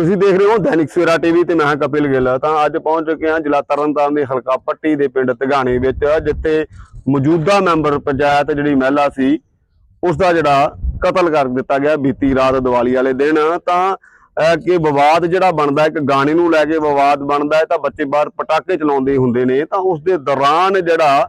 ਤੁਸੀਂ ਦੇਖ ਰਹੇ ਹੋ ਦੈਨਿਕ ਸਵੇਰਾ ਟੀਵੀ ਤੇ ਮੈਂ ਹਾਂ ਕਪਿਲ ਗਿੱਲ। ਤਾਂ ਅੱਜ ਪਹੁੰਚ ਚੁੱਕੇ ਹਾਂ ਜ਼ਿਲ੍ਹਾ ਤਰਨਤਾਰਨ ਦੇ ਹਲਕਾ ਪੱਟੀ ਦੇ ਪਿੰਡ ਤਗਾਣੀ ਵਿੱਚ, ਜਿੱਥੇ ਮੌਜੂਦਾ ਮੈਂਬਰ ਪੰਚਾਇਤ ਜਿਹੜੀ ਮਹਿਲਾ ਸੀ ਉਸ ਦਾ ਜਿਹੜਾ ਕਤਲ ਕਰ ਦਿੱਤਾ ਗਿਆ ਬੀਤੀ ਰਾਤ ਦੀਵਾਲੀ ਵਾਲੇ ਦਿਨ। ਤਾਂ ਕਿ ਵਿਵਾਦ ਜਿਹੜਾ ਬਣਦਾ, ਇੱਕ ਗਾਣੇ ਨੂੰ ਲੈ ਕੇ ਵਿਵਾਦ ਬਣਦਾ ਹੈ, ਤਾਂ ਬੱਚੇ ਬਾਹਰ ਪਟਾਕੇ ਚਲਾਉਂਦੇ ਹੁੰਦੇ ਨੇ। ਤਾਂ ਉਸ ਦੇ ਦੌਰਾਨ ਜਿਹੜਾ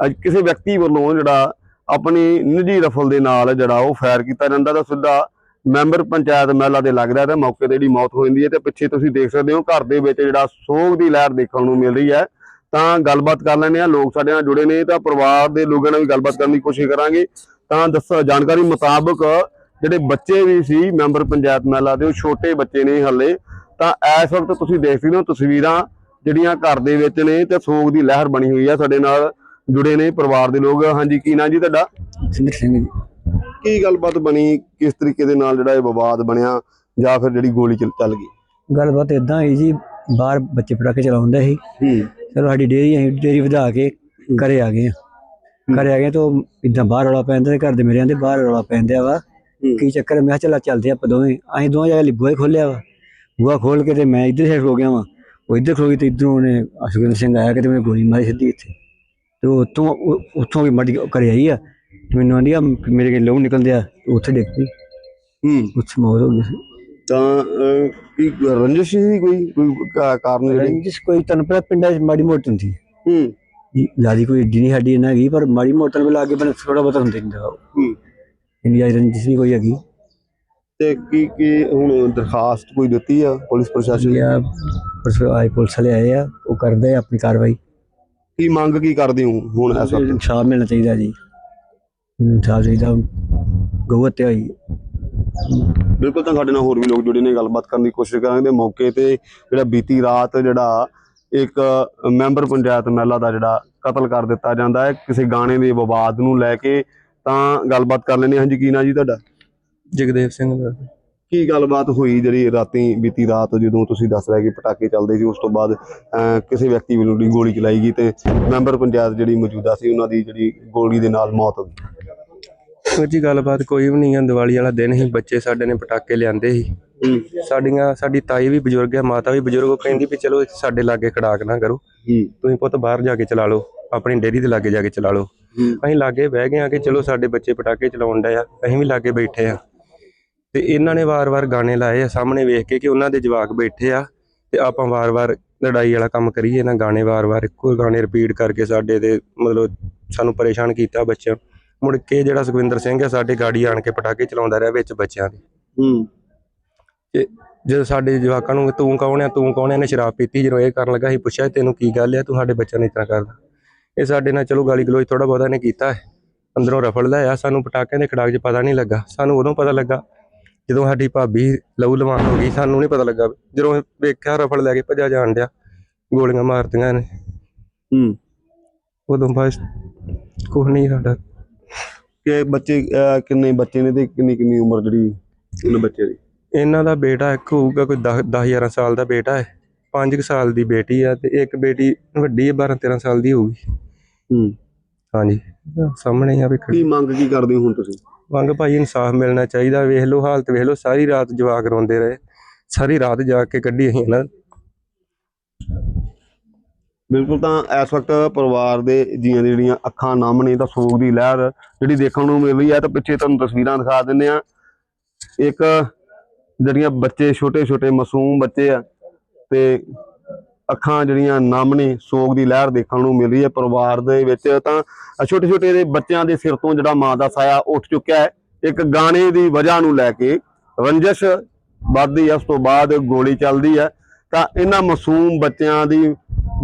ਕਿਸੇ ਵਿਅਕਤੀ ਵੱਲੋਂ ਜਿਹੜਾ ਆਪਣੀ ਨਿੱਜੀ ਰਫਲ ਦੇ ਨਾਲ ਜਿਹੜਾ ਉਹ ਫਾਇਰ ਕੀਤਾ ਜਾਂਦਾ, ਤਾਂ ਸਿੱਧਾ ਮੈਂਬਰ ਪੰਚਾਇਤ ਮਹਿਲਾ ਦੇ ਲੱਗਦਾ ਤੇ ਮੌਕੇ ਤੇ ਜਿਹੜੀ ਮੌਤ ਹੋ ਜਾਂਦੀ ਹੈ ਤੇ ਪਿੱਛੇ ਤੁਸੀਂ ਦੇਖ ਸਕਦੇ ਹੋ ਘਰ ਦੇ ਵਿੱਚ ਜਿਹੜਾ ਸੋਗ ਦੀ ਲਹਿਰ ਦੇਖਣ ਨੂੰ ਮਿਲ ਰਹੀ ਹੈ। ਤਾਂ ਗੱਲਬਾਤ ਕਰ ਲੈਂਦੇ ਆ ਲੋਕ ਸਾਡੇ ਨਾਲ ਜੁੜੇ ਨੇ ਤਾਂ ਪਰਿਵਾਰ ਦੇ ਲੋਕਾਂ ਨਾਲ ਵੀ ਗੱਲਬਾਤ ਕਰਨ ਦੀ ਕੋਸ਼ਿਸ਼ ਕਰਾਂਗੇ। ਤਾਂ ਦੱਸ, ਜਾਣਕਾਰੀ ਮੁਤਾਬਕ ਜਿਹੜੇ ਬੱਚੇ ਵੀ ਸੀ ਮੈਂਬਰ ਪੰਚਾਇਤ ਮਹਿਲਾ ਦੇ, ਉਹ ਛੋਟੇ ਬੱਚੇ ਨੇ ਹੱਲੇ। ਤਾਂ ਇਸ ਵਕਤ ਤੁਸੀਂ ਦੇਖ ਸਕਦੇ ਹੋ ਤਸਵੀਰਾਂ ਜਿਹੜੀਆਂ ਘਰ ਦੇ ਵਿੱਚ ਨੇ ਤੇ ਸੋਗ ਦੀ ਲਹਿਰ ਬਣੀ ਹੋਈ ਹੈ ਸਾਡੇ ਨਾਲ ਜੁੜੇ ਨੇ ਪਰਿਵਾਰ ਦੇ ਲੋਕ। ਹਾਂਜੀ, ਕੀ ਨਾਂ ਜੀ ਤੁਹਾਡਾ? ਸਿੰਦਰ ਸਿੰਘ ਜੀ। ਕੀ ਗੱਲਬਾਤ ਬਣੀ? ਕਿਸ ਤਰੀਕੇ ਦੇ ਨਾਲ ਜਿਹੜਾ ਇਹ ਵਿਵਾਦ ਬਣਿਆ ਜਾਂ ਫਿਰ ਜਿਹੜੀ ਗੋਲੀ ਚੱਲ ਚੱਲ ਗਈ? ਗੱਲਬਾਤ ਇਦਾਂ ਹੋਈ ਜੀ ਬਾਹਰ ਬੱਚੇ ਪਟਾਕੇ ਚਲਾਉਂਦੇ ਸੀ। ਹੂੰ। ਚਲੋ ਸਾਡੀ ਡੇਰੀ ਅਸੀਂ ਡੇਰੀ ਵਧਾ ਕੇ ਘਰੇ ਆ ਗਏ ਘਰੇ ਆ ਗਏ ਤਾਂ ਇਦਾਂ ਬਾਹਰ ਰੌਲਾ ਪੈਂਦਾ ਤੇ ਘਰ ਦੇ ਮੇਰੇ ਆਂਦੇ ਬਾਹਰ ਰੌਲਾ ਪੈਂਦਾ ਵਾ। ਕੀ ਚੱਕਰ? ਮੈਂ ਚੱਲ ਚੱਲਦੇ ਆਪਾਂ ਦੋਵੇਂ। ਅਸੀਂ ਦੋਵਾਂ ਜਗ੍ਹਾ ਲਈ ਬੂਹਾ ਖੋਲਿਆ ਵਾ। ਬੂਹਾ ਖੋਲ ਕੇ ਤੇ ਮੈਂ ਇੱਧਰ ਸਾਈਡ ਹੋ ਗਿਆ ਵਾ। ਉਹ ਇੱਧਰ ਖਲੋ ਗਈ ਤੇ ਇੱਧਰੋਂ ਉਹਨੇ ਅਸ਼ਵਿੰਦਰ ਸਿੰਘ ਆਇਆ ਕਿ ਤੇ ਮੈਨੂੰ ਗੋਲੀ ਮਾਰੀ ਸਿੱਧੀ ਇੱਥੇ। ਤੇ ਉਹ- ਉੱਥੋਂ ਵੀ ਮੜੀ ਘਰੇ ਆਈ ਆ। ਮੈਨੂੰ ਆਂਦੀ ਆ ਮੇਰੇ ਕੇ ਲਹੂ ਨਿਕਲਦੇ ਆ ਉੱਥੇ ਡਿੱਗ ਪਈ। ਹੂੰ। ਉੱਥੇ ਮੌਤ ਹੋ ਗਈ ਸੀ। ਤਾਂ ਅਹ, ਕੀ ਰੰਜਿਸ਼ ਸੀ ਕੋਈ? ਕੋਈ ਕਾ- ਕਾਰਨ ਜਿਹੜੀ? ਜਿਸ ਕੋਈ ਪਤਾ ਪਿੰਡਾਂ 'ਚ ਮਾੜੀ ਮੋਟੀ ਹੁੰਦੀ ਹੈ। ਜਿਆਦੀ ਕੋਈ ਏਡੀ ਨਹੀਂ ਸਾਡੀ ਇਹਨਾਂ ਹੈਗੀ ਪਰ ਮਾੜੀ ਮੋਟਰ ਵੀ ਲਾ ਕੇ ਬਣ ਥੋੜਾ ਬਹੁਤਾ ਹੁੰਦੇ ਹੁੰਦਾ ਹੂੰ। ਇੰਡੀਆ ਰੰਜਿਸ਼ ਨਹੀਂ ਕੋਈ ਹੈਗੀ। ਤੇ ਕੀ ਕੀ ਹੁਣ ਦਰਖਾਸਤ ਕੋਈ ਦਿੱਤੀ ਆ ਪੁਲਿਸ ਪ੍ਰਸ਼ਾਸਨ ਨੇ? ਇੰਡੀਆ ਪਰਸੋਂ ਆਏ ਪੁਲਿਸ ਵਾਲੇ ਆਏ ਆ ਉਹ ਕਰਦੇ ਆ ਆਪਣੀ ਕਾਰਵਾਈ। ਕੀ ਮੰਗ ਕੀ ਕਰਦੇ ਹੋ ਹੁਣ ਇਸ ਵਕਤ? ਇਨਸਾਫ ਮਿਲਣਾ ਚਾਹੀਦਾ ਜੀ। ਇਨਸਾਫ ਚਾਹੀਦਾ ਗਊ ਹੱਤਿਆ ਹੋਈ ਬਿਲਕੁਲ ਤਾਂ ਸਾਡੇ ਨਾਲ ਹੋਰ ਵੀ ਲੋਕ ਜੁੜੇ ਨੇ ਗੱਲਬਾਤ ਕਰਨ ਦੀ ਕੋਸ਼ਿਸ਼ ਕਰਾਂਗੇ। ਤੇ ਮੌਕੇ ਤੇ ਜਿਹੜਾ ਬੀਤੀ ਰਾਤ ਜਿਹੜਾ ਇੱਕ ਮੈਂਬਰ ਪੰਚਾਇਤ ਮਹਿਲਾ ਦਾ ਜਿਹੜਾ ਕਤਲ ਕਰ ਦਿੱਤਾ ਜਾਂਦਾ ਹੈ ਕਿਸੇ ਗਾਣੇ ਦੇ ਵਿਵਾਦ ਨੂੰ ਲੈ ਕੇ ਤਾਂ ਗੱਲਬਾਤ ਕਰ ਲੈਂਦੇ ਹਾਂ। ਹਾਂਜੀ ਕੀ ਨਾਂ ਜੀ ਤੁਹਾਡਾ? ਜਗਦੇਵ ਸਿੰਘ ਦਾ ਕੀ ਗੱਲਬਾਤ ਹੋਈ ਜਿਹੜੀ ਰਾਤੀ ਬੀਤੀ ਰਾਤ ਜਦੋਂ ਤੁਸੀਂ ਦੱਸ ਰਹੇ ਕਿ ਪਟਾਕੇ ਚੱਲਦੇ ਸੀ ਉਸ ਤੋਂ ਬਾਅਦ ਅਹ, ਕਿਸੇ ਵਿਅਕਤੀ ਵੱਲੋਂ ਜਿਹੜੀ ਗੋਲੀ ਚਲਾਈ ਗਈ ਤੇ ਮੈਂਬਰ ਪੰਚਾਇਤ ਜਿਹੜੀ ਮੌਜੂਦਾ ਸੀ ਉਹਨਾਂ ਦੀ ਜਿਹੜੀ ਗੋਲੀ ਦੇ ਨਾਲ ਮੌਤ ਹੋ ਗਈ? ਉਹ ਜੀ ਗੱਲਬਾਤ ਕੋਈ ਵੀ ਨਹੀਂ ਆ। ਦੀਵਾਲੀ ਵਾਲਾ ਦਿਨ ਹੀ ਬੱਚੇ ਸਾਡੇ ਨੇ ਪਟਾਕੇ ਲਿਆਂਦੇ ਸੀ। ਸਾਡੀਆਂ ਸਾਡੀ ਤਾਈ ਵੀ ਬਜ਼ੁਰਗ ਹੈ ਮਾਤਾ ਵੀ ਬਜ਼ੁਰਗ ਉਹ ਕਹਿੰਦੀ ਵੀ ਚਲੋ ਸਾਡੇ ਲਾਗੇ ਖੜਾਕ ਨਾ ਕਰੋ। ਤੁਸੀਂ ਪੁੱਤ ਬਾਹਰ ਜਾ ਕੇ ਚਲਾ ਲਓ ਆਪਣੀ ਡੇਅਰੀ ਦੇ ਲਾਗੇ ਜਾ ਕੇ ਚਲਾ ਲਓ। ਅਸੀਂ ਲਾਗੇ ਬਹਿ ਗਏ ਆ ਕਿ ਚਲੋ ਸਾਡੇ ਬੱਚੇ ਪਟਾਕੇ ਚਲਾਉਣ ਡਏ ਆ ਅਸੀਂ ਵੀ ਲਾਗੇ ਬੈਠੇ ਆ। ਤੇ ਇਹਨਾਂ ਨੇ ਵਾਰ-ਵਾਰ ਗਾਣੇ ਲਾਏ ਆ ਸਾਹਮਣੇ ਵੇਖ ਕੇ ਕਿ ਉਹਨਾਂ ਦੇ ਜਵਾਕ ਬੈਠੇ ਆ ਤੇ ਆਪਾਂ ਵਾਰ-ਵਾਰ ਲੜਾਈ ਵਾਲਾ ਕੰਮ ਕਰੀਏ ਨਾ ਗਾਣੇ ਵਾਰ-ਵਾਰ ਇੱਕੋ ਗਾਣੇ ਰਿਪੀਟ ਕਰਕੇ ਸਾਡੇ ਦੇ ਮਤਲਬ ਸਾਨੂੰ ਪਰੇਸ਼ਾਨ ਕੀਤਾ ਬੱਚਿਆਂ। ਮੁੜ ਕੇ ਜਿਹੜਾ ਸੁਖਵਿੰਦਰ ਸਿੰਘ ਆ ਸਾਡੇ ਗਾੜੀ ਆਣ ਕੇ ਪਟਾਕੇ ਚਲਾਉਂਦਾ ਰਿਹਾ ਵਿੱਚ ਬੱਚਿਆਂ ਦੇ। ਹੂੰ। ਤੇ ਜਦੋਂ ਸਾਡੇ ਜਵਾਕਾਂ ਨੂੰ ਤੂੰ ਕੌਣ ਆ ਤੂੰ ਕੌਣ ਆ ਇਹਨੇ ਸ਼ਰਾਬ ਪੀਤੀ ਜਦੋਂ ਇਹ ਕਰਨ ਲੱਗਾ ਅਸੀਂ ਪੁੱਛਿਆ ਤੈਨੂੰ ਕੀ ਗੱਲ ਆ? ਤੂੰ ਸਾਡੇ ਬੱਚਿਆਂ ਨੂੰ ਤਰ੍ਹਾਂ ਕਰਦਾ। ਇਹ ਸਾਡੇ ਨਾਲ ਚਲੋ ਗਾਲੀ ਗਲੋਚ ਥੋੜਾ ਬਹੁਤਾ ਨੇ ਕੀਤਾ ਹੈ। ਅੰਦਰੋਂ ਰਫਲ ਲਿਆ ਸਾਨੂੰ ਪਟਾਕਿਆਂ ਦੇ ਖੜਾਕ 'ਚ ਪਤਾ ਨਹੀਂ ਲੱਗਾ। ਸਾਨੂੰ ਉਦੋਂ ਪਤਾ ਲੱਗਾ ਜਦੋਂ ਸਾਡੀ ਭਾਬੀ ਲਹੂ ਲਵਾਨ ਹੋ ਗਈ ਸਾਨੂੰ ਨਹੀਂ ਪਤਾ ਲੱਗਾ। ਜਦੋਂ ਵੇਖਿਆ ਰਫਲ ਲੈ ਕੇ ਭੱਜਾ ਜਾਣ ਡਿਆ ਗੋਲੀਆਂ ਮਾਰਤੀਆਂ ਨੇ ਹੂੰ। ਉਦੋਂ ਬਸ ਕੁਛ ਨਹੀਂ ਸਾਡਾ। ਕਿ ਬੱਚੇ ਅਹ, ਕਿੰਨੇ ਬੱਚੇ ਨੇ ਤੇ ਕਿੰਨੀ ਕਿੰਨੀ ਉਮਰ ਜਿਹੜੀ ਉਹਨਾਂ ਬੱਚੇ ਦੀ? ਇਹਨਾਂ ਦਾ ਬੇਟਾ ਇੱਕ ਹੋਊਗਾ ਕੋਈ 10 10 11 ਸਾਲ ਦਾ ਬੇਟਾ ਹੈ। 5 ਸਾਲ ਦੀ ਬੇਟੀ ਆ ਤੇ ਇੱਕ ਬੇਟੀ ਵੱਡੀ ਹੈ 12 13 ਸਾਲ ਦੀ ਹੋਊਗੀ। ਹੂੰ। ਹਾਂਜੀ। ਸਾਹਮਣੇ ਆ ਵੇਖੋ। ਕੀ ਮੰਗ ਕੀ ਕਰਦੇ ਹੋ ਹੁਣ ਤੁਸੀਂ? ਮੰਗ ਭਾਈ ਇਨਸਾਫ ਮਿਲਣਾ ਚਾਹੀਦਾ। ਵੇਖ ਲਓ ਹਾਲਤ ਵੇਖ ਲਓ। ਸਾਰੀ ਰਾਤ ਜਵਾਕ ਰੋਂਦੇ ਰਹੇ। ਸਾਰੀ ਰਾਤ ਜਾ ਕੇ ਕੱਢੀ ਅਸੀਂ ਨਾ। ਬਿਲਕੁਲ ਤਾਂ ਇਸ ਵਕਤ ਪਰਿਵਾਰ ਦੇ ਜੀਆਂ ਦੀ ਜਿਹੜੀਆਂ ਅੱਖਾਂ, ਨਮ ਨੇ ਤਾਂ ਸੋਗ ਦੀ ਲਹਿਰ ਜਿਹੜੀ ਦੇਖਣ ਨੂੰ ਮਿਲ ਰਹੀ ਹੈ, ਤਾਂ ਪਿੱਛੇ ਤੁਹਾਨੂੰ ਤਸਵੀਰਾਂ ਦਿਖਾ ਦਿੰਦੇ ਆ ਇੱਕ ਜਿਹੜੀਆਂ ਬੱਚੇ ਛੋਟੇ ਛੋਟੇ ਮਾਸੂਮ ਬੱਚੇ ਆ, ਤੇ ਅੱਖਾਂ ਜਿਹੜੀਆਂ ਨਮ ਨੇ, ਸੋਗ ਦੀ ਲਹਿਰ ਦੇਖਣ ਨੂੰ ਮਿਲ ਰਹੀ ਹੈ ਪਰਿਵਾਰ ਦੇ ਵਿੱਚ। ਤਾਂ ਛੋਟੇ ਛੋਟੇ ਦੇ ਬੱਚਿਆਂ ਦੇ ਸਿਰ ਤੋਂ ਜਿਹੜਾ ਮਾਂ ਦਾ ਸਾਇਆ ਉੱਠ ਚੁੱਕਿਆ ਹੈ, ਇੱਕ ਗਾਣੇ ਦੀ ਵਜ੍ਹਾ ਨੂੰ ਲੈ ਕੇ ਰੰਜਸ਼ ਵੱਧਦੀ ਹੈ, ਉਸ ਤੋਂ ਬਾਅਦ ਗੋਲੀ ਚੱਲਦੀ ਹੈ। ਤਾਂ ਇਹਨਾਂ ਮਾਸੂਮ ਬੱਚਿਆਂ ਦੀ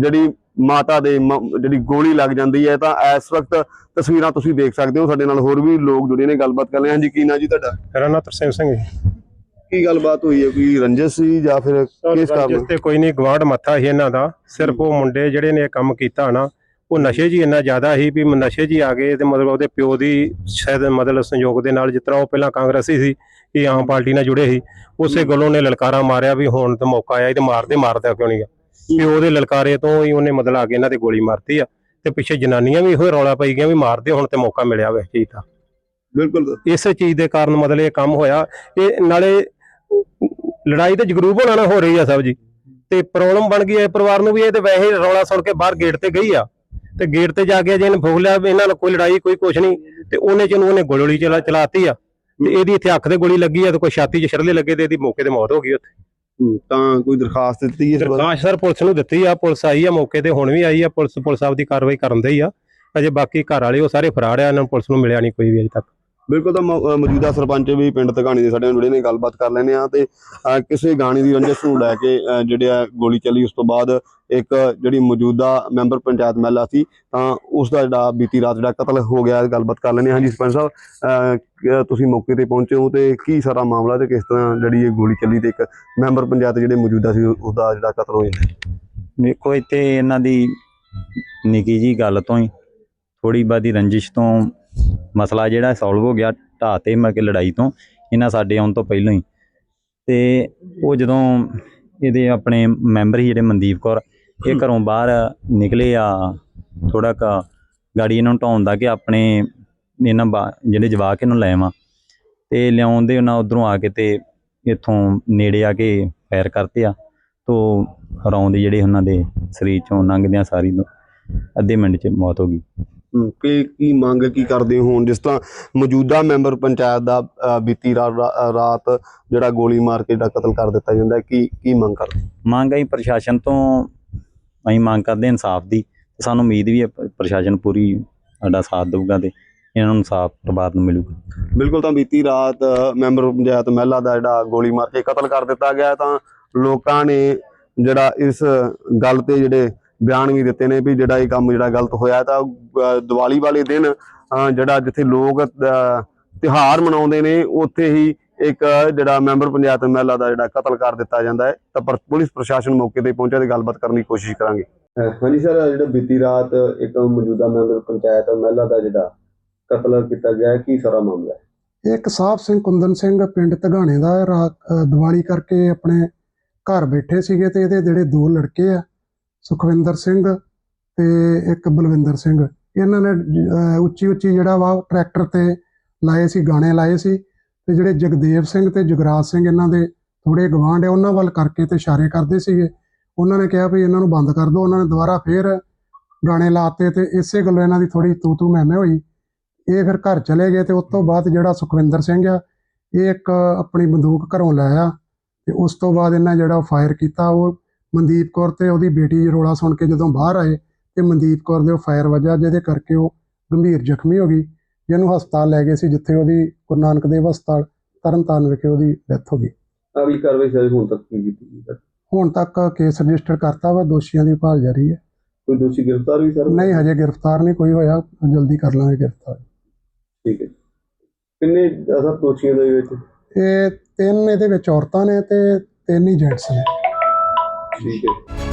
ਜਿਹੜੀ ਮਾਤਾ ਦੇ ਜਿਹੜੀ ਗੋਲੀ ਲੱਗ ਜਾਂਦੀ ਹੈ ਤਾਂ ਇਸ ਵਕਤ ਤਸਵੀਰਾਂ ਤੁਸੀਂ ਦੇਖ ਸਕਦੇ ਹੋ। ਸਾਡੇ ਨਾਲ ਹੋਰ ਵੀ ਲੋਕ ਜੁੜੇ ਨੇ ਗੱਲਬਾਤ ਕਰ ਰਹੇ ਹਾਂ। ਜੀ ਕੀ ਨਾਂ ਜੀ ਤੁਹਾਡਾ? ਮੇਰਾ ਨਾਂ ਤਰਸੇਮ ਸਿੰਘ ਹੈ ਕੀ ਗੱਲਬਾਤ ਹੋਈ ਹੈ? ਕੋਈ ਰੰਜਸ ਸੀ ਜਾਂ ਫਿਰ ਕਿਸ ਕਾਰਨ? ਤੇ ਕੋਈ ਨਹੀਂ ਗਵਾਂਢ ਮੱਥਾ ਸੀ ਇਹਨਾਂ ਦਾ। ਸਿਰਫ ਉਹ ਮੁੰਡੇ ਜਿਹੜੇ ਨੇ ਇਹ ਕੰਮ ਕੀਤਾ ਨਾ ਉਹ ਨਸ਼ੇ ਹੀ ਇੰਨਾ ਜ਼ਿਆਦਾ ਸੀ ਵੀ ਨਸ਼ੇ ਹੀ ਆ ਗਏ ਤੇ ਮਤਲਬ ਉਹਦੇ ਪਿਓ ਦੀ ਸ਼ਾਇਦ ਮਤਲਬ ਸੰਯੋਗ ਦੇ ਨਾਲ ਜਿਸ ਤਰ੍ਹਾਂ ਉਹ ਪਹਿਲਾਂ ਕਾਂਗਰਸੀ ਸੀ ਇਹ ਆਮ ਪਾਰਟੀ ਨਾਲ ਜੁੜੇ ਸੀ ਉਸੇ ਗੱਲੋਂ ਨੇ ਲਲਕਾਰਾ ਮਾਰਿਆ ਵੀ ਹੁਣ ਤਾਂ ਮੌਕਾ ਆਇਆ ਤੇ ਮਾਰਦੇ ਮਾਰਦਾ ਕਿਉਂ ਨਹੀਂ ਵੀ ਉਹਦੇ ਲਲਕਾਰੇ ਤੋਂ ਹੀ ਉਹਨੇ ਮਤਲਬ ਆ ਕੇ ਇਹਨਾਂ ਤੇ ਗੋਲੀ ਮਾਰਤੀ ਆ ਤੇ ਪਿੱਛੇ ਜਨਾਨੀਆਂ ਵੀ ਇਹੋ ਰੌਲਾ ਪਈ ਗਈਆਂ ਵੀ ਮਾਰਦੇ ਹੁਣ ਤੇ ਮੌਕਾ ਮਿਲਿਆ ਵੇ ਚੀਜ਼ ਦਾ ਬਿਲਕੁਲ। ਇਸੇ ਚੀਜ਼ ਦੇ ਕਾਰਨ ਮਤਲਬ ਇਹ ਕੰਮ ਹੋਇਆ। ਇਹ ਨਾਲੇ ਲੜਾਈ ਤੇ ਜਗਰੂਪ ਹੋਣਾ ਹੋ ਰਹੀ ਆ ਸਭ ਜੀ। ਤੇ ਪ੍ਰੋਬਲਮ ਬਣ ਗਈ ਹੈ ਪਰਿਵਾਰ ਨੂੰ ਵੀ ਇਹ ਤੇ ਵੈਸੇ ਰੌਲਾ ਸੁਣ ਕੇ ਬਾਹਰ ਗੇਟ ਤੇ ਗਈ ਆ। ਤੇ ਗੇਟ ਤੇ ਜਾ ਕੇ ਜੇ ਇਹਨੇ ਫੋਕ ਲਿਆ ਇਹਨਾਂ ਨਾਲ ਕੋਈ ਲੜਾਈ ਕੋਈ ਕੁਛ ਨਹੀਂ। ਤੇ ਉਹਨੇ ਚ ਨੂੰ ਉਹਨੇ ਗੋਲੀ ਚਲਾ ਚਲਾਤੀ ਆ। ਤੇ ਇਹਦੀ ਇੱਥੇ ਅੱਖ ਤੇ ਗੋਲੀ ਲੱਗੀ ਆ ਤੇ ਕੋਈ ਛਾਤੀ 'ਚ ਛਿਰਲੇ ਲੱਗੇ ਤੇ ਇਹਦੀ ਮੌਕੇ ਤੇ ਮੌਤ ਹੋ ਗਈ ਉੱਥੇ। ਤਾਂ ਕੋਈ ਦਰਖਾਸਤ ਦਿੱਤੀ ਇਸ ਬਾਰੇ? ਦਰਖਾਸਤ ਸਰ, ਪੁਲਿਸ ਨੂੰ ਦਿੱਤੀ ਆ, ਪੁਲਿਸ ਆਈ ਆ, ਮੌਕੇ ਤੇ ਹੁਣ ਵੀ ਆਈ ਆ, ਪੁਲਿਸ ਪੁਲਿਸ ਆਪਦੀ ਕਾਰਵਾਈ ਕਰਨ ਦੇ ਹੀ ਆ। ਅਜੇ ਬਾਕੀ ਘਰ ਵਾਲੇ ਉਹ ਸਾਰੇ ਫਰਾੜ ਆ, ਇਹਨਾਂ ਨੂੰ ਪੁਲਿਸ ਨੂੰ ਮਿਲਿਆ ਨਹੀਂ ਕੋਈ ਵੀ ਅਜੇ ਤੱਕ। ਬਿਲਕੁਲ ਤਾਂ ਮ- ਮੌਜੂਦਾ ਸਰਪੰਚ ਵੀ ਪਿੰਡ ਤਗਾਣੀ ਦੇ ਸਾਡੇ ਨਾਲ ਜੁੜੇ ਨੇ, ਗੱਲਬਾਤ ਕਰ ਲੈਣੇ ਆ ਤੇ ਕਿਸੇ ਗਾਣੇ ਦੀ ਰੰਜਿਸ਼ ਨੂੰ ਲੈ ਕੇ ਜਿਹੜੇ ਆ ਗੋਲੀ ਚੱਲੀ, ਉਸ ਤੋਂ ਬਾਅਦ ਇੱਕ ਜਿਹੜੀ ਮੌਜੂਦਾ ਮੈਂਬਰ ਪੰਚਾਇਤ ਮਹਿਲਾ ਸੀ, ਤਾਂ ਉਸ ਦਾ ਜਿਹੜਾ ਬੀਤੀ ਰਾਤ ਜਿਹੜਾ ਕਤਲ ਹੋ ਗਿਆ, ਗੱਲਬਾਤ ਕਰ ਲੈਣੇ ਹਾਂ। ਜੀ ਸਰਪੰਚ ਸਾਹਿਬ ਤੁਸੀਂ ਮੌਕੇ ਤੇ ਪਹੁੰਚੇ ਹੋ ਤੇ ਕੀ ਸਾਰਾ ਮਾਮਲਾ ਤੇ ਕਿਸ ਤਰ੍ਹਾਂ ਜਿਹੜੀ ਇਹ ਗੋਲੀ ਚੱਲੀ ਤੇ ਇੱਕ ਮੈਂਬਰ ਪੰਚਾਇਤ ਜਿਹੜੇ ਮੌਜੂਦਾ ਸੀ ਉਹਦਾ ਜਿਹੜਾ ਕਤਲ ਹੋਇਆ? ਦੇਖੋ ਇੱਥੇ ਇਹਨਾਂ ਦੀ ਨਿੱਕੀ ਜੀ ਗੱਲ ਤੋਂ ਹੀ ਥੋੜੀ ਬਾਦੀ ਰੰਜਿਸ਼ ਤੋਂ ਮਸਲਾ ਜਿਹੜਾ ਸੋਲਵ ਹੋ ਗਿਆ ਢਾਹ ਤੇ ਮਰ ਕੇ ਲੜਾਈ ਤੋਂ ਇਹਨਾਂ ਸਾਡੇ ਆਉਣ ਤੋਂ ਪਹਿਲਾਂ ਹੀ। ਤੇ ਉਹ ਜਦੋਂ ਇਹਦੇ ਆਪਣੇ ਮੈਂਬਰ ਸੀ ਜਿਹੜੇ ਮਨਦੀਪ ਕੌਰ ਇਹ ਘਰੋਂ ਬਾਹਰ ਨਿਕਲੇ ਆ ਥੋੜਾ ਕ ਗਾੜੀ ਇਹਨਾਂ ਨੂੰ ਢਾਉਣ ਦਾ ਕਿ ਆਪਣੇ ਇਹਨਾਂ ਜਿਹੜੇ ਜਵਾਕ ਇਹਨੂੰ ਲੈ ਆਵਾਂ। ਤੇ ਲਿਆਉਣ ਦੇ ਉਹਨਾਂ ਉਧਰੋਂ ਆ ਕੇ ਤੇ ਇੱਥੋਂ ਨੇੜੇ ਆ ਕੇ ਫਾਇਰ ਕਰਤੇ ਆ ਤੋ ਰੌਂਦ ਜਿਹੜੇ ਉਹਨਾਂ ਦੇ ਸਰੀਰ ਚੋਂ ਲੰਘਦਿਆਂ ਸਾਰੀ ਅੱਧੇ ਮਿੰਟ ਚ ਮੌਤ ਹੋ ਗਈ। ਕੀ ਕੀ ਮੰਗ ਕੀ ਕਰਦੇ ਹੋ ਹੁਣ? ਜਿਸ ਤਰ੍ਹਾਂ ਮੌਜੂਦਾ ਮੈਂਬਰ ਪੰਚਾਇਤ ਦਾ ਅ, ਬੀਤੀ ਰਾ- ਰਾ- ਰਾਤ ਜਿਹੜਾ ਗੋਲੀ ਮਾਰ ਕੇ ਜਿਹੜਾ ਕਤਲ ਕਰ ਦਿੱਤਾ ਜਾਂਦਾ ਹੈ, ਕੀ ਕੀ ਮੰਗ ਕਰਦੇ? ਮੰਗ ਅਸੀਂ ਪ੍ਰਸ਼ਾਸਨ ਤੋਂ ਅਸੀਂ ਮੰਗ ਕਰਦੇ ਇਨਸਾਫ ਦੀ। ਤੇ ਸਾਨੂੰ ਉਮੀਦ ਵੀ ਹੈ ਪ- ਪ੍ਰਸ਼ਾਸਨ ਪੂਰੀ ਸਾਡਾ ਸਾਥ ਦੇਊਗਾ ਤੇ ਇਹਨਾਂ ਨੂੰ ਇਨਸਾਫ ਪਰਿਵਾਰ ਨੂੰ ਮਿਲੂਗਾ। ਬਿਲਕੁਲ ਤਾਂ ਬੀਤੀ ਰਾਤ ਅ, ਮੈਂਬਰ ਪੰਚਾਇਤ ਮਹਿਲਾ ਦਾ ਜਿਹੜਾ ਗੋਲੀ ਮਾਰ ਕੇ ਕਤਲ ਕਰ ਦਿੱਤਾ ਗਿਆ ਤਾਂ ਲੋਕਾਂ ਨੇ ਜਿਹੜਾ ਇਸ ਗੱਲ ਤੇ ਜਿਹੜੇ ਬਿਆਨ ਵੀ ਦਿੱਤੇ ਨੇ ਵੀ ਜਿਹੜਾ ਇਹ ਕੰਮ ਜਿਹੜਾ ਗਲਤ ਹੋਇਆ ਤਾਂ ਦੀਵਾਲੀ ਵਾਲੇ ਦਿਨ ਜਿਹੜਾ ਜਿੱਥੇ ਲੋਕ ਅ, ਤਿਉਹਾਰ ਮਨਾਉਂਦੇ ਨੇ ਉੱਥੇ ਹੀ ਇੱਕ ਜਿਹੜਾ ਮੈਂਬਰ ਪੰਚਾਇਤ ਮਹਿਲਾ ਦਾ ਜਿਹੜਾ ਕਤਲ ਕਰ ਦਿੱਤਾ ਜਾਂਦਾ ਹੈ। ਤਾਂ ਪਰ ਪੁਲਿਸ ਪ੍ਰਸ਼ਾਸਨ ਮੌਕੇ ਤੇ ਪਹੁੰਚਿਆ ਤੇ ਗੱਲਬਾਤ ਕਰਨ ਦੀ ਕੋਸ਼ਿਸ਼ ਕਰਾਂਗੇ। ਹਾਂਜੀ ਸਰ ਜਿਹੜਾ ਬੀਤੀ ਰਾਤ ਇੱਕ ਮੌਜੂਦਾ ਮੈਂਬਰ ਪੰਚਾਇਤ ਮਹਿਲਾ ਦਾ ਜਿਹੜਾ ਕਤਲ ਕੀਤਾ ਗਿਆ ਹੈ ਕੀ ਸਾਰਾ ਮਾਮਲਾ ਹੈ? ਇੱਕ ਸਾਹਿਬ ਸਿੰਘ ਕੁੰਦਨ ਸਿੰਘ ਪਿੰਡ ਧਗਾਣੇ ਦਾ ਦੀਵਾਲੀ ਕਰਕੇ ਆਪਣੇ ਘਰ ਬੈਠੇ ਸੀਗੇ ਤੇ ਇਹਦੇ ਜਿਹੜੇ ਦੋ ਲੜਕੇ ਆ ਸੁਖਵਿੰਦਰ ਸਿੰਘ ਤੇ ਇੱਕ ਬਲਵਿੰਦਰ ਸਿੰਘ। ਇਹਨਾਂ ਨੇ ਉੱਚੀ ਉੱਚੀ ਜਿਹੜਾ ਵਾ ਟਰੈਕਟਰ ਤੇ ਲਾਏ ਸੀ, ਗਾਣੇ ਲਾਏ ਸੀ ਤੇ ਜਿਹੜੇ ਜਗਦੇਵ ਸਿੰਘ ਤੇ ਜਗਰਾਜ ਸਿੰਘ ਇਹਨਾਂ ਦੇ ਥੋੜੇ ਗਵਾਂਢ ਆ, ਉਹਨਾਂ ਵੱਲ ਕਰਕੇ ਤੇ ਇਸ਼ਾਰੇ ਕਰਦੇ ਸੀਗੇ। ਉਹਨਾਂ ਨੇ ਕਿਹਾ ਵੀ ਇਹਨਾਂ ਨੂੰ ਬੰਦ ਕਰ ਦਿਓ। ਉਹਨਾਂ ਨੇ ਦੁਬਾਰਾ ਫੇਰ ਗਾਣੇ ਲਾਤੇ ਤੇ ਇਸੇ ਗੱਲੋਂ ਇਹਨਾਂ ਦੀ ਥੋੜੀ ਤੂ ਤੂ ਮਹਿਮੇ ਹੋਈ। ਇਹ ਫਿਰ ਘਰ ਚਲੇ ਗਏ ਤੇ ਉਸ ਤੋਂ ਬਾਅਦ ਜਿਹੜਾ ਸੁਖਵਿੰਦਰ ਸਿੰਘ ਆ, ਇਹ ਇੱਕ ਆਪਣੀ ਬੰਦੂਕ ਘਰੋਂ ਲਾਇਆ ਤੇ ਉਸ ਤੋਂ ਬਾਅਦ ਇਹਨਾਂ ਜਿਹੜਾ ਫਾਇਰ ਕੀਤਾ, ਉਹ ਮਨਦੀਪ ਕੌਰ ਤੇ ਉਹਦੀ ਬੇਟੀ ਰੋਲਾ ਸੁਣ ਕੇ ਜਦੋਂ ਬਾਹਰ ਆਏ ਤੇ ਮਨਦੀਪ ਕੌਰ ਦੇ ਉਹ ਫਾਇਰ ਵੱਜਾ ਜਿਹਦੇ ਕਰਕੇ ਉਹ ਗੰਭੀਰ ਜ਼ਖਮੀ ਹੋ ਗਈ ਜਿਹਨੂੰ ਹਸਪਤਾਲ ਲੈ ਗਏ ਸੀ ਜਿੱਥੇ ਉਹਦੀ ਗੁਰੂ ਨਾਨਕ ਦੇਵ ਹਸਪਤਾਲ ਤਰਨਤਾਰਨ ਵਿਖੇ ਉਹਦੀ ਡੈਥ ਹੋ ਗਈ। ਅਗਲੀ ਕਾਰਵਾਈ ਸਰ ਹੁਣ ਤੱਕ ਕੀ ਕੀਤੀ ਗਈ ਹੁਣ ਤੱਕ ਕੇਸ ਰਜਿਸਟਰ ਕਰਤਾ ਵਾ ਦੋਸ਼ੀਆਂ ਦੀ ਭਾਲ ਜਾਰੀ ਹੈ। ਕੋਈ ਦੋਸ਼ੀ ਗ੍ਰਿਫਤਾਰ ਵੀ ਸਰ ਨਹੀਂ ਹਜੇ ਗ੍ਰਿਫਤਾਰ ਨਹੀਂ ਕੋਈ ਹੋਇਆ ਜਲਦੀ ਕਰ ਲਾਂਗੇ ਗ੍ਰਿਫਤਾਰ। ਠੀਕ ਹੈ। ਕਿੰਨੇ ਅਸਰ ਦੋਸ਼ੀਆਂ ਦੇ ਵਿੱਚ? ਇਹ ਤਿੰਨ ਇਹਦੇ ਵਿੱਚ ਔਰਤਾਂ ਨੇ ਤੇ ਤਿੰਨ ਹੀ ਜੈਂਟਸ ਨੇ। ਠੀਕ ਹੈ